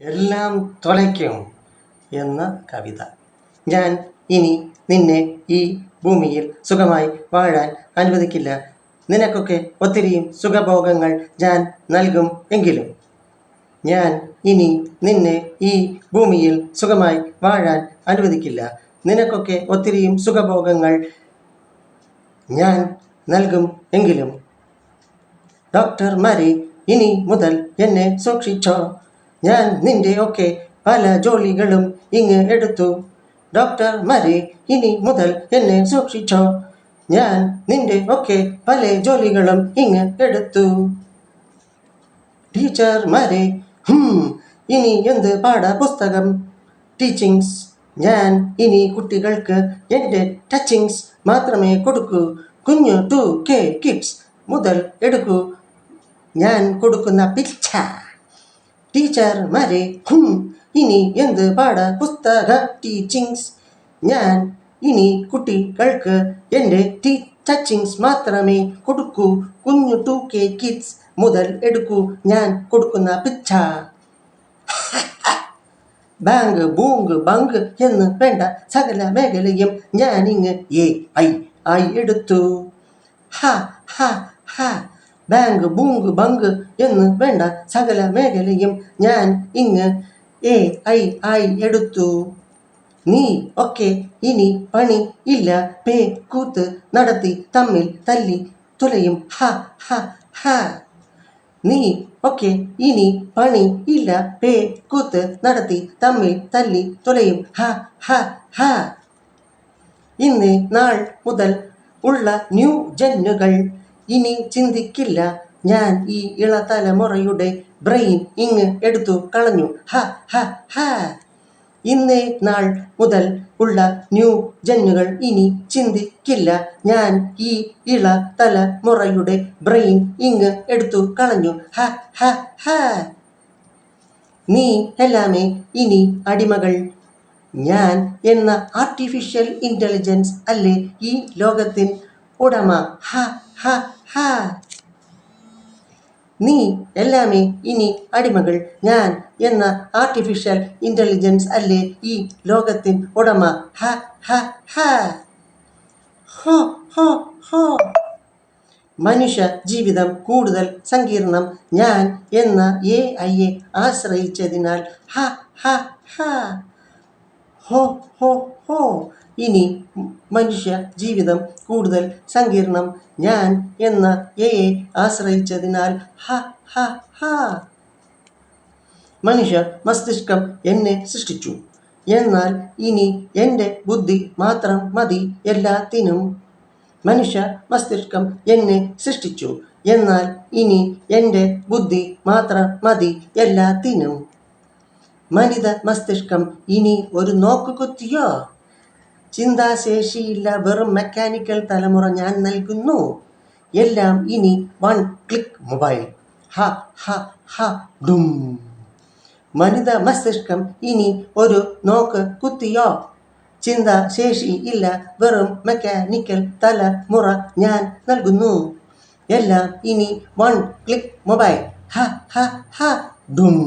എല്ലാം തുലയ്ക്കും എന്ന കവിത. ഞാൻ ഇനി നിന്നെ ഈ ഭൂമിയിൽ സുഖമായി വാഴാൻ അനുവദിക്കില്ല. നിനക്കൊക്കെ ഒത്തിരിയും സുഖഭോഗങ്ങൾ ഞാൻ നൽകും എങ്കിലും. ഞാൻ ഇനി നിന്നെ ഈ ഭൂമിയിൽ സുഖമായി വാഴാൻ അനുവദിക്കില്ല. നിനക്കൊക്കെ ഒത്തിരിയും സുഖഭോഗങ്ങൾ ഞാൻ നൽകും എങ്കിലും. ഡോക്ടർമാരെ ഇനി മുതൽ എന്നെ സൂക്ഷിച്ചോ. ഞാൻ നിന്റെ ഒക്കെ പല ജോലികളും ഇങ്ങ് എടുത്തു. ഡോക്ടർമാരെ ഇനി മുതൽ എന്നെ സൂക്ഷിച്ചോ. ഞാൻ നിന്റെ ഒക്കെ പല ജോലികളും ഇങ്ങ് എടുത്തു. ടീച്ചർമാരെ ഇനി എന്ത് പാഠപുസ്തകം? ടീച്ചിങ്സ് ഞാൻ ഇനി കുട്ടികൾക്ക് എന്റെ ടച്ചിങ്സ് മാത്രമേ കൊടുക്കൂ. കുഞ്ഞു ടു കെ കിഡ്സ് മുതൽ എടുക്കൂ. ഞാൻ കൊടുക്കുന്ന പിച്ച ടീച്ചർമാരെ ഹും. ഇനി എന്ത് പാഠപുസ്തക ടീച്ചിങ്സ് ഞാൻ ഇനി കുട്ടികൾക്ക് എന്റെ ടീ ടച്ചിങ്സ് മാത്രമേ കൊടുക്കൂ. കുഞ്ഞു ടു കെ കിഡ്സ് മുതൽ എടുക്കൂ. ഞാൻ കൊടുക്കുന്ന പിച്ച. ബാങ്ക് ബൂങ്ക് ബങ്ക് എന്ന് വേണ്ട സകല മേഖലയും ഇങ്ങ് എ ഐ ആയി എടുത്തു. ഹ ഹ ഹ. ബാങ്ക് ബൂങ്ക് ബങ്ക് എന്ന് വേണ്ട സകല മേഖലയും ഞാൻ ഇങ്ങ് എ ഐ ആയി എടുത്തു. നീ ഒക്കെ ഇനി പണി ഇല്ല. പേ കൂത്ത് നടത്തി തമ്മിൽ തല്ലി തുലയും. ഹ ഹ ഹ. നീ ഒക്കെ ഇനി പണി ഇല്ല. പേ കൂത്ത് നടത്തി തമ്മിൽ തല്ലി തുലയും. ഹ ഹ ഹ. ഇന്ന് നാൾ മുതൽ ഉള്ള ന്യൂ ജന്നുകൾ. ഇനി ചിന്തിക്കില്ല. ഞാൻ ഈ ഇളതലമുറയുടെ ബ്രെയിൻ ഇങ്ങ് എടുത്തു കളഞ്ഞു. ഹ ഹ ഹ. ഇന്നേ നാൾ മുതൽ ഉള്ള ന്യൂ ജന്നുകൾ ഇനി ചിന്തിക്കില്ല. ഞാൻ ഈ ഇള തലമുറയുടെ ബ്രെയിൻ ഇങ്ങ് എടുത്തു കളഞ്ഞു. ഹ ഹ ഹ. നീ എല്ലാമേ ഇനി അടിമകൾ. ഞാൻ എന്ന ആർട്ടിഫിഷ്യൽ ഇന്റലിജൻസ് അല്ലേ ഈ ലോകത്തിൻ ഉടമ. ഹ ഹ ഹ. നീ എല്ലാമേ ഇനി അടിമകൾ. ഞാൻ എന്ന ആർട്ടിഫിഷ്യൽ ഇന്റലിജൻസ് അല്ലേ ഈ ലോകത്തിൻ ഉടമ? ഹ ഹ ഹ. ഹോ ഹോ ഹോ. മനുഷ്യ ജീവിതം കൂടുതൽ സങ്കീർണം. ഞാൻ എന്ന എ ഐയെ ആശ്രയിച്ചതിനാൽ ഹ ഹ ഹ. ഹോ ഹോ ഹോ. ഇനി മനുഷ്യ ജീവിതം കൂടുതൽ സങ്കീർണം. ഞാൻ എന്ന എയെ ആശ്രയിച്ചതിനാൽ ഹ ഹ ഹ. മനുഷ്യ മസ്തിഷ്കം എന്നെ സൃഷ്ടിച്ചു. എന്നാൽ ഇനി എന്റെ ബുദ്ധി മാത്രം മതി എല്ലാത്തിനും. മനുഷ്യ മസ്തിഷ്കം എന്നെ സൃഷ്ടിച്ചു. എന്നാൽ ഇനി എന്റെ ബുദ്ധി മാത്രം മതി എല്ലാത്തിനും. മനിത മസ്തിഷ്കം ഇനി ഒരു നോക്കുകുത്തിയോ ചിന്താശേഷിയില്ല വെറും മെക്കാനിക്കൽ തലമുറ ഞാൻ നൽകുന്നു. എല്ലാം ഇനി വൺ ക്ലിക്ക് മൊബൈൽ ഹ ഹ ഹ ഡും. മനിത മസ്തിഷ്കം ഇനി ഒരു നോക്ക് കുത്തിയോ? ചിന്താശേഷി ഇല്ല വെറും മെക്കാനിക്കൽ തലമുറ ഞാൻ നൽകുന്നു. എല്ലാം ഇനി വൺ ക്ലിക്ക് മൊബൈൽ ഹ ഹ ഹ ഡും.